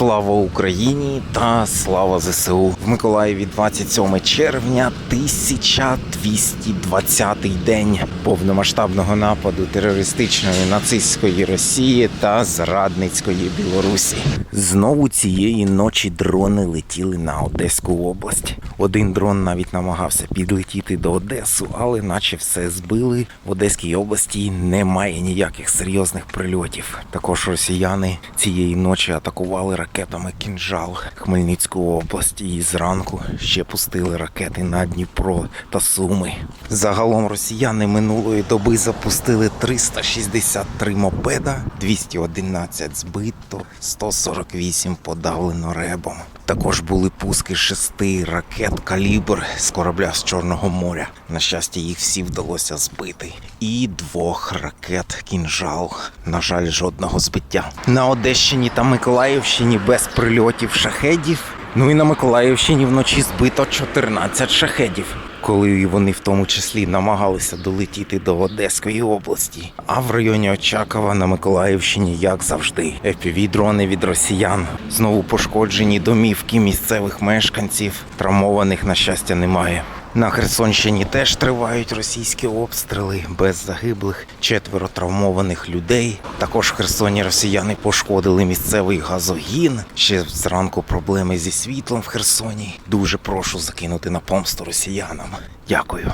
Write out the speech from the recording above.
Слава Україні та слава ЗСУ в Миколаєві 27 червня 1220 день повномасштабного нападу терористичної нацистської Росії та зрадницької Білорусі. Знову цієї ночі дрони летіли на Одеську область. Один дрон навіть намагався підлетіти до Одесу, але наче все збили. В Одеській області немає ніяких серйозних прильотів. Також росіяни цієї ночі атакували ракетами кінжал Хмельницької області. і зранку ще пустили ракети на Дніпро та Суми. Загалом росіяни минулої доби запустили 363 мопеда, 211 збито, 148 подавлено ребом. Також були пуски шести ракет калібр з корабля з Чорного моря. На щастя, їх всі вдалося збити. І двох ракет кінжал. На жаль, жодного збиття. На Одещині та Миколаївщині без прильотів шахедів. Ну і на Миколаївщині вночі збито 14 шахедів. Коли вони в тому числі намагалися долетіти до Одеської області. А в районі Очакова на Миколаївщині, як завжди, FPV-дрони від росіян. Знову пошкоджені домівки місцевих мешканців. Травмованих, на щастя, немає. На Херсонщині теж тривають російські обстріли без загиблих, четверо травмованих людей. Також в Херсоні росіяни пошкодили місцевий газогін. Ще зранку проблеми зі світлом в Херсоні. Дуже прошу закинути на помсту росіянам. Дякую.